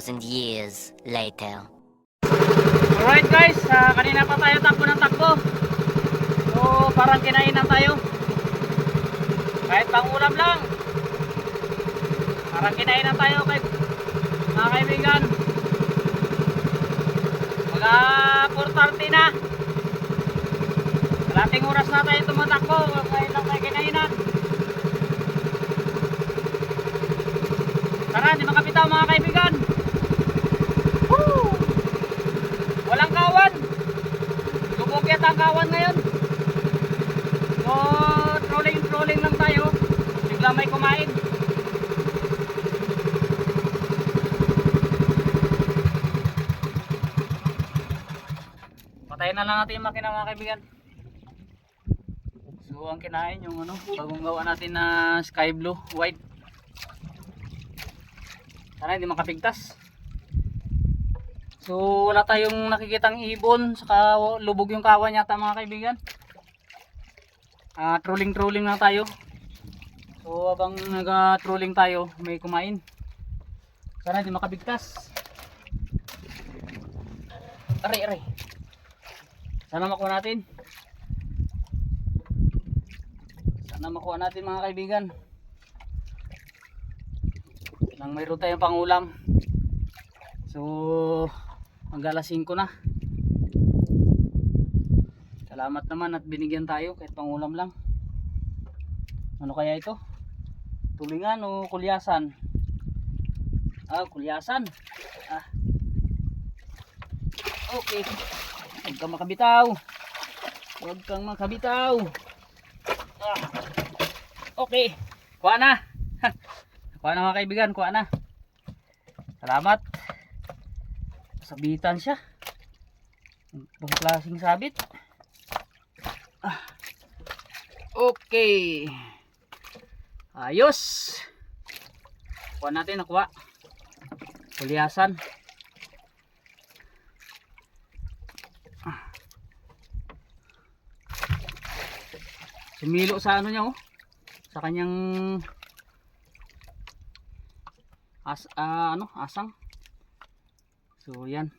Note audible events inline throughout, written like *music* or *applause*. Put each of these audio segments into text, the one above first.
2,000 years later. Alright guys, ah, kanina pa tayo takbo ng takbo. So parang kinainan tayo. Kahit pang ulam lang. Parang kinainan tayo kay mga kaibigan. Mga 4.30 na. Kalating oras na tayo tumatakbo. Ngayon lang tayo kinainan. Tara, di makapitaw mga kaibigan. Woo! Walang kawan. Lubog yata ang kawan ngayon. So, trolling-trolling lang tayo. Bigla may kumain. Patayin na lang natin yung makina mga kaibigan. So, ang kinain yung ano, bagong gawa natin na sky blue, white. Sana hindi makapigtas. So wala tayong nakikitang ibon saka lubog yung kawan yata mga kaibigan. Ah, trolling trolling lang tayo. So habang nag-trolling tayo, may kumain. Sana hindi makabigtas. Aray aray. Sana makuha natin. Sana makuha natin mga kaibigan. Nang mayroon tayong pangulam. So, mag alas 5 na. Salamat naman at binigyan tayo kahit pangulam lang. Ano kaya ito? Tulingan o kulyasan? Ah, kulyasan. Ah. Okay. Huwag kang makabitaw. Huwag kang makabitaw. Ah. Okay. Kuha na. *laughs* Kuha na mga kaibigan. Kuha na. Salamat. Sabitan siya. Ibang klaseng sabit. Ah. Okay. Ayos. Kuha natin nakuha. Kulyasan. Ah. Sumilo sa ano niya oh. Sa kanyang as ah, ano, asang. So, yan.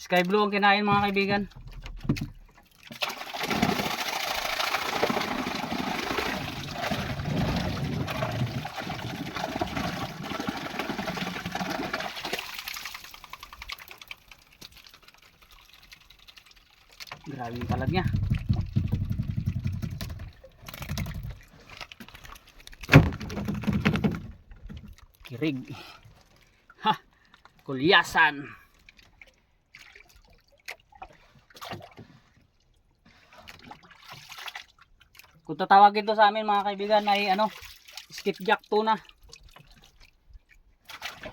Sky blue ang kinain mga kaibigan. Grabe yung kalag niya. Kirig. Ha! Kulyasan. Kung tatawagin to sa amin mga kaibigan ay ano, skipjack tuna.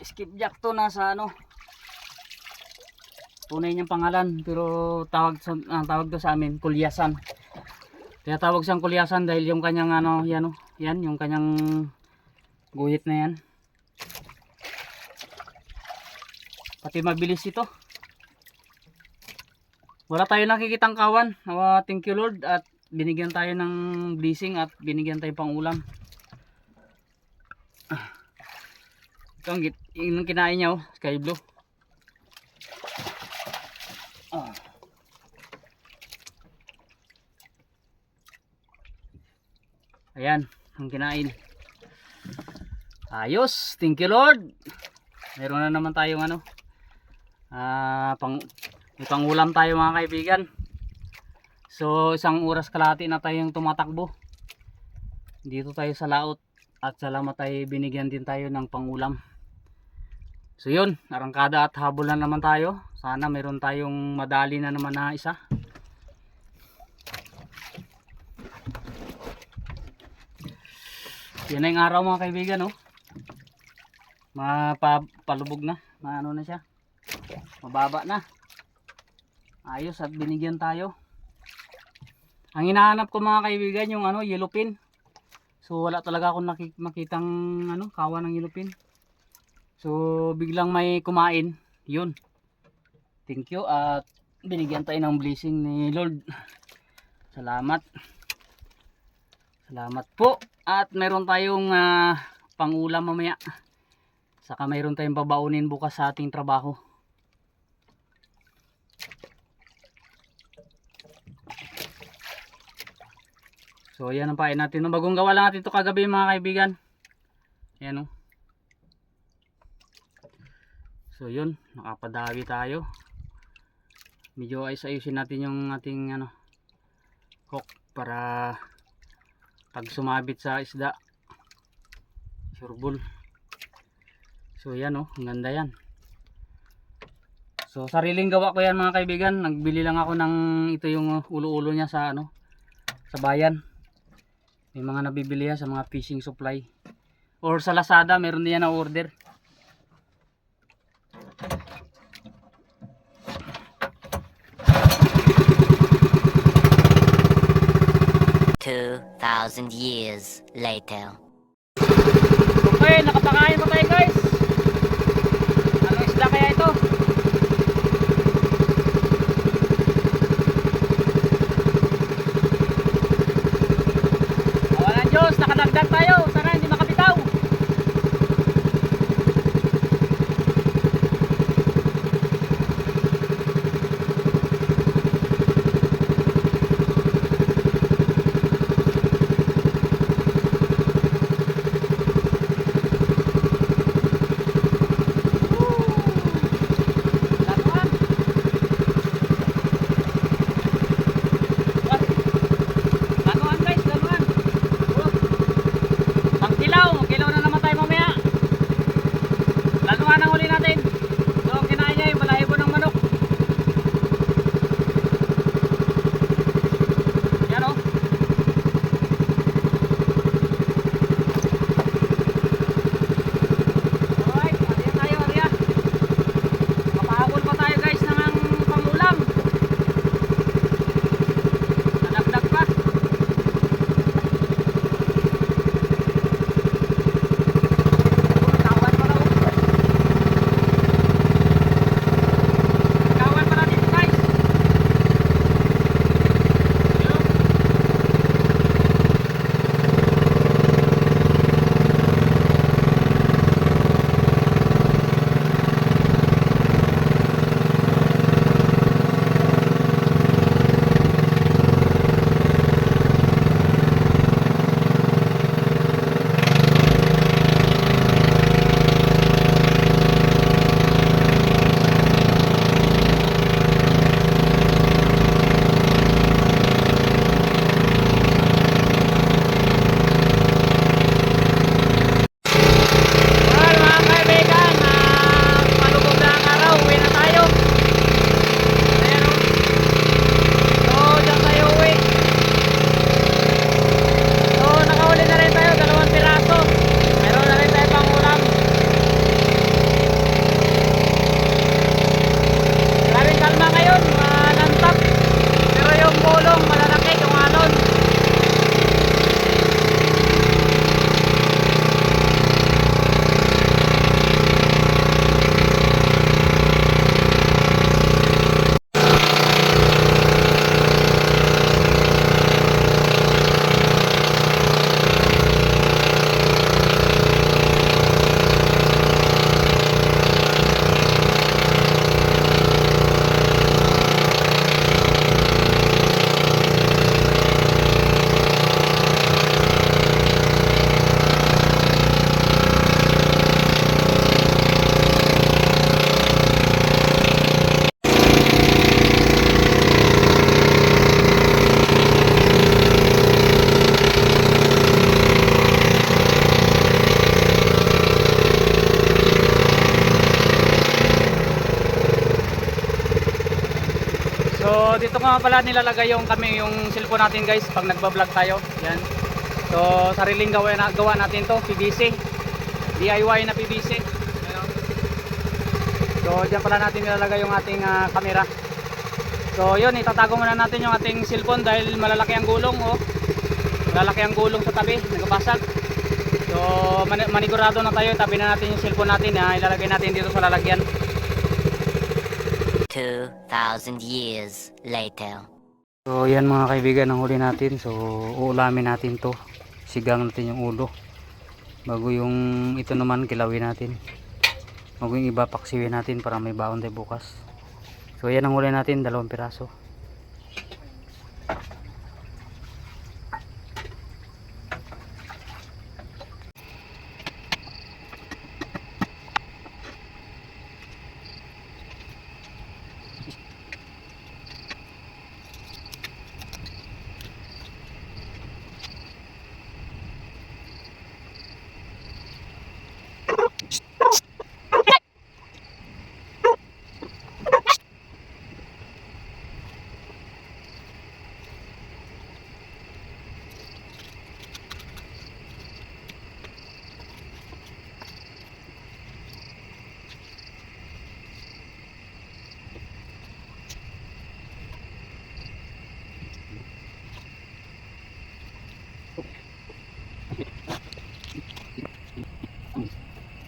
Skipjack tuna sa ano, tunay niyang pangalan pero tawag sa ang tawag to sa amin kulyasan. Kaya tawag siyang kulyasan dahil yung kanyang ano, yan oh, yan yung kanyang guhit na yan. Pati mabilis ito. Wala tayo nakikitang kawan. Awa, thank you Lord at binigyan tayo ng blessing at binigyan tayo pang ulam. Ah. Ito ang yung kinain niya oh, sky blue. Ah. Ayan, ang kinain. Ayos, thank you Lord. Meron na naman tayong ano, ah, pang, may pangulam tayo mga kaibigan. So, isang oras kalahati na tayong tumatakbo. Dito tayo sa laot at salamat tayo binigyan din tayo ng pangulam. So yun, arangkada at habol na naman tayo. Sana meron tayong madali na naman na isa. Yan na yung araw mga kaibigan, oh. Mapalubog na. Maano na siya. Mababa na. Ayos at binigyan tayo. Ang hinahanap ko mga kaibigan yung ano, yellow pin. So wala talaga akong makitang ano, kawa ng yellow pin. So biglang may kumain. Yun. Thank you at binigyan tayo ng blessing ni Lord. Salamat. Salamat po. At meron tayong ah, pangulam mamaya. Saka mayroon tayong babaunin bukas sa ating trabaho. So ayan ang pain natin. No, bagong gawa lang natin ito kagabi mga kaibigan. Ayan o. So yun, nakapadawi tayo. Medyo ayos-ayusin natin yung ating ano hook para pag sumabit sa isda surbol. So yan oh, ang ganda yan. So sariling gawa ko yan mga kaibigan. Nagbili lang ako ng ito yung ulo-ulo niya sa ano sa bayan. May mga nabibili yan sa mga fishing supply. Or sa Lazada, meron din yan na order. Two thousand years later. Okay, nakapakain pa tayo guys. Ano isda kaya ito? Awalan Nakadagdag tayo. Dito nga pala nilalagay yung kami yung cellphone natin guys pag nagba-vlog tayo. Yan. So sariling gawa na gawa natin to, PVC. DIY na PVC. So diyan pala natin nilalagay yung ating ah, camera. So yun, itatago muna natin yung ating cellphone dahil malalaki ang gulong oh. Malalaki ang gulong sa tabi, nagabasag. So mani- manigurado na tayo, tabi na natin yung cellphone natin, ha? ilalagay natin dito sa lalagyan. Two thousand years later. So yan mga kaibigan ang huli natin. So uulamin natin to. Sigang natin yung ulo. Bago yung ito naman kilawin natin. Maging iba paksiwin natin para may baon tayo bukas. So yan ang huli natin, dalawang piraso.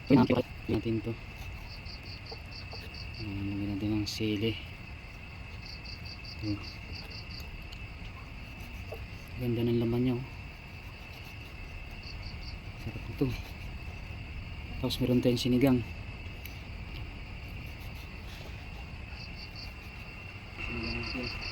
Pinapit natin to. Lagyan natin ng sili. Ito. Ganda ng laman niya. oh. Sarap ito. Tapos meron tayong sinigang. Sinigang natin.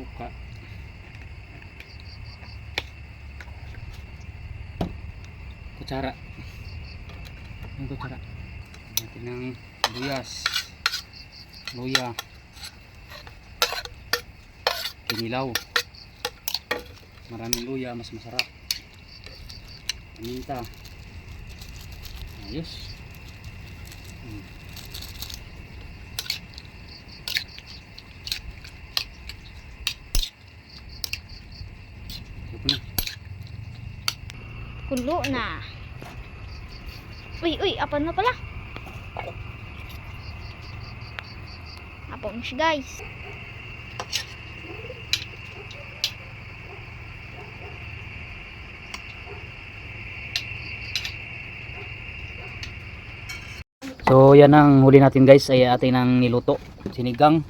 Suka. Kutsara. Yung kutsara? Natin ng luyas luya. Kinilaw. Maraming luya mas masarap. Paminta. Ayos. Hmm. Ito na. Kulo na. Uy, uy, apan na pala. Apon siya, guys. So yan ang huli natin guys ay atin ang niluto. Sinigang.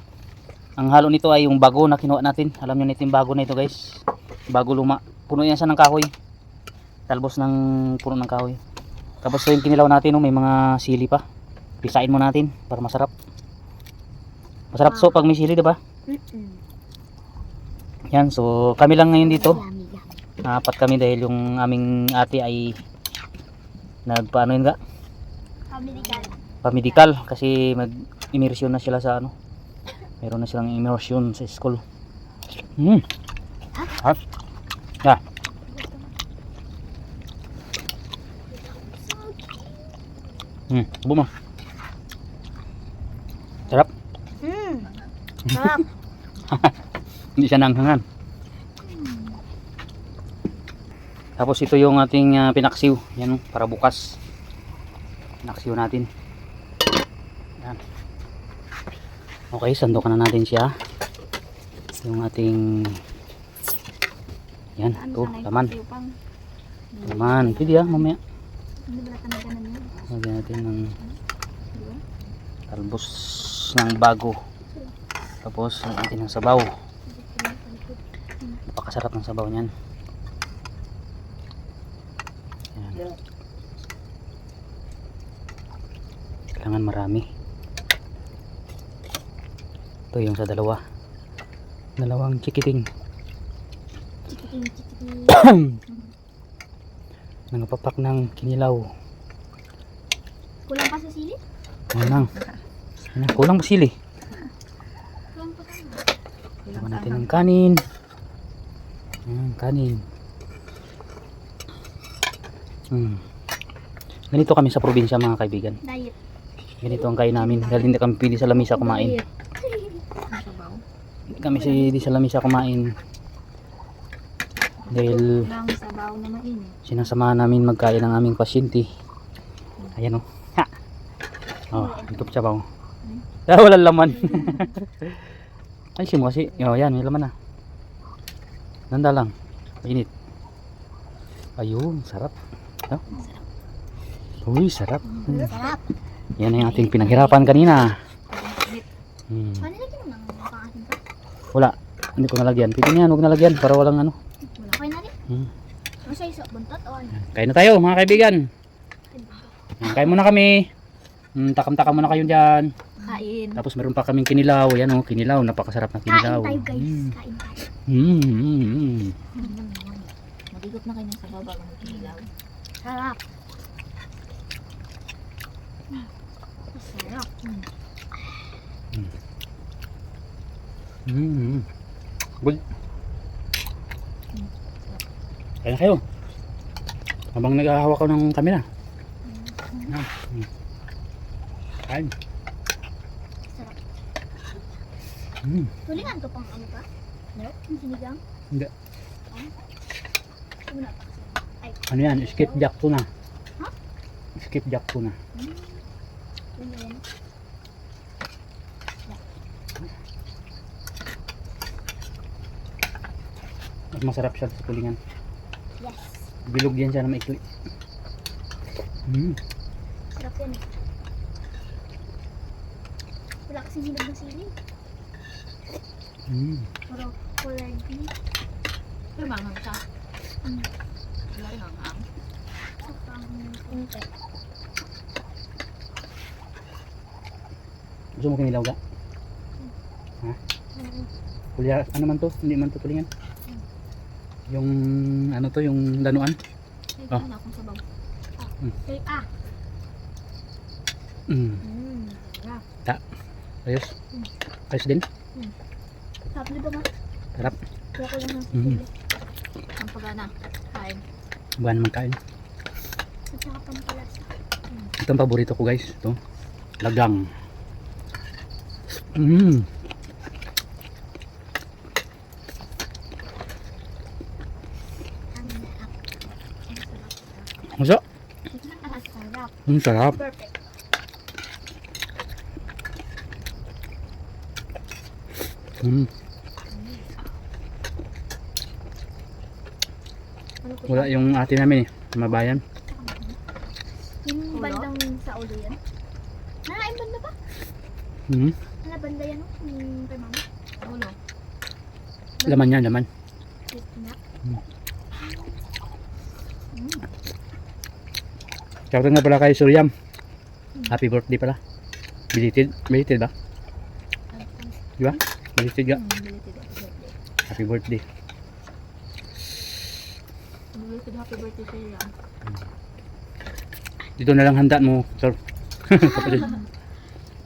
Ang halo nito ay yung bago na kinuha natin. Alam niyo yung bago na ito guys. Bago luma. Puno yan siya ng kahoy. Talbos ng puno ng kahoy. Tapos yung kinilaw natin oh, may mga sili pa. Pisain mo natin para masarap. Masarap so pag may sili, 'di ba? Yan, so kami lang ngayon dito. Apat kami dahil yung aming ate ay nagpaano yun ga? Pamilikan. pamedical kasi mag immersion na sila sa ano meron na silang immersion sa school hmm ha ya hmm buma sarap. Hmm. Sarap. *laughs* hindi siya nanghangan. Tapos ito yung ating ah, pinaksiw. Yan para bukas. Pinaksiw natin. Yan. Okay sandukan na natin siya. Yung ating yan ito laman. laman. Pwede ah mamaya lagyan natin ng talbos ng bago. Tapos lagyan natin ng sabaw. Napakasarap ng sabaw niyan. Yan. kailangan marami. Ito yung sa dalawa. Dalawang chikiting. Chikiting, chikiting. *coughs* nangapapak ng kinilaw Kulang pa sa sili? Kulang. Ano, kulang ba sili? Kulang pa sa Lagyan natin ng kanin. Ayan, kanin. Hmm. Ganito kami sa probinsya mga kaibigan. Diet. Ganito ang kain namin. Dahil hindi kami pili sa lamisa kumain. Hindi kami si, di sa lamisa kumain. Dahil sinasamahan namin magkain ng aming pasyente. Ayan o. Ha! Oh, ito pa sabaw. Ah, walang laman. *laughs* Ay, simo kasi. Oh, yan, may laman na. Nanda lang. Mainit. Ayun, sarap. No? Uy, sarap. Sarap. Yan ang ating pinaghirapan kanina. Hmm. Ka? Wala. Hindi ko nalagyan. Pwede niyan, huwag nalagyan para walang ano. Wala kayo na rin. Hmm. Ano sa iso? Buntot o ano? Kain na tayo mga kaibigan. Yan, Kain muna kami. Hmm, takam-takam muna kayo dyan. Kain. Tapos meron pa kaming kinilaw. Yan oh, kinilaw. Napakasarap na Kain kinilaw. tayo guys. Hmm. Kain tayo. Hmm, hmm, hmm. Magigot na kayo ng sabaw bago mag-ilaw. Sarap. Masarap. Mm. Hmm. Good. Kain na kayo. Habang naghahawak ko ng kamera. Ah, hmm. Kain. Sarap. Hmm. Tulingan ko pang ano pa? Meron? Yung sinigang? Hindi. Ay, Ano yan? Skip jack tuna. Ha? Skip jack tuna. yun yun. Mas masarap siya sa tulingan. Yes. Bilog yan siya na maikli. Hmm. Sarap yan eh. Wala kasing hinog ng sili. Hmm. Puro color green. Pero mangang siya. Mm. Wala rin ang hang. Pang kunti. Gusto mo kinilaw ka? Mm. Kulya, ano man to? Hindi man to tulingan. Yung ano to, yung lanuan. Ay, Ah. wala akong sabaw. Say, ah. Mm. Mm. Sarap. Ayos. Ayos din. Sarap na ba? Sarap. Kaya ko lang ng Mm. Ang pagana. Kain. Buwan naman kain. At saka pampalasa. Ito ang paborito ko guys. Ito. Lagang. Mm. Ang sarap. Masa? Sarap. Ang sarap. Perfect. Mm. Ano ko Wala yung ate namin eh. Mabayan. Yung bandang sa ulo yan. Nakain banda ba? Mm. Ano banda yan? oh? Yung kay mama? Ulo. Laman yan, laman. Shoutout nga pala kay Suryam. Happy birthday pala. Belated. Belated ba? Di ba? Belated ka. Happy birthday. Belated happy birthday sa'yo yan. Dito na lang handa mo, sir. *laughs* Kapatid.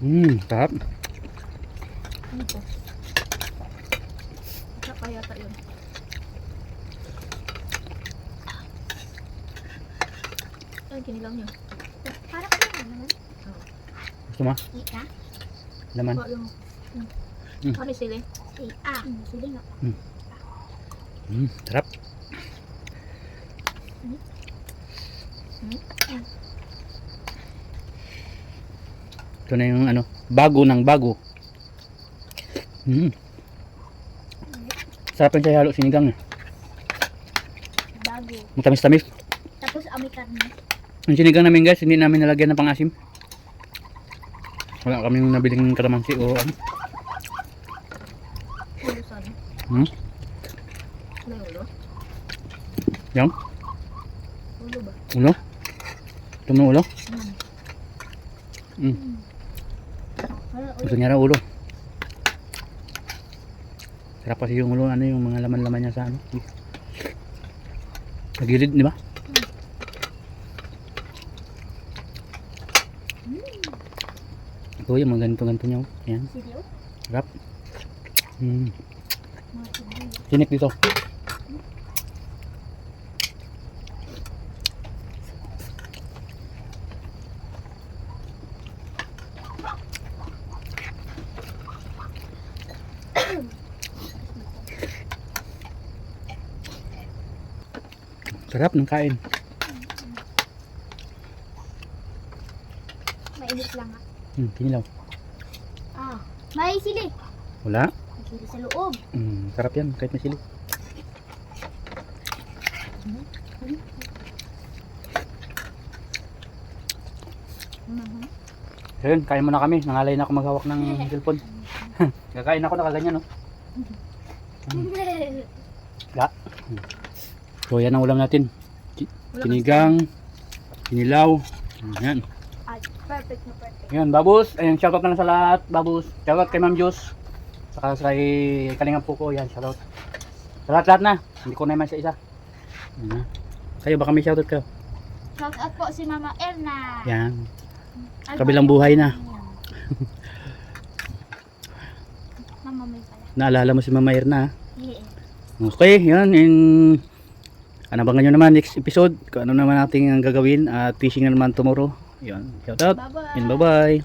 Mm, sarap. Ano? Sarap pa yata yun. Ay, kinilaw niyo. Para ka naman. Gusto mo? Ika. Laman. Ba yung... Mm. Ano sili? Say, ah. Sili nga. Mm, sarap. Ito na yung ano, bago ng bago. Mm. Sarap yung halo sinigang. Bago. Matamis-tamis. Tapos amoy karne. Yung sinigang namin guys, hindi namin nalagyan ng pangasim. Wala kaming nabiling kalamansi o ano. Hmm? Ano yung ulo? Ba? ulo. Ito mo ulo. Hmm. Mm. Gusto niya raw ulo. Sarap kasi yung ulo, ano yung mga laman-laman niya sa ano. Sa gilid, di ba? Yung mga ganito-ganito niya. Yan, sarap. Mm. Sinik dito. Sarap ng kain. Mainit lang ah. Hmm, kinilaw. Ah. May sili. Wala. May sili sa loob. Hmm, sarap yan kahit may sili. Mhm. So yun, kain muna kami. Nangalay na ako maghawak ng *laughs* cellphone. *laughs* Kakain ako nakaganyan, no? Ya. So yan ang ulam natin. Ki- Kinigang, kinilaw. Yan. Yan, babus. Ayun, shoutout na lang sa lahat. Babus. Shoutout kay Ma'am Jus. Saka kay Kalingap Puko. Yan, shoutout. Sa lahat-lahat na. Hindi ko na naman sa isa. Yan. Kayo, baka may shoutout kayo. Shout out po si Mama Erna. Yan. Kabilang buhay na. Mama May pala. Naalala mo si Mama Erna. Yeah. Okay, yan. In, ano ba nyo naman next episode? Kung ano naman natin ang gagawin at fishing na naman tomorrow. Yan. Shoutout. Bye-bye. And bye-bye.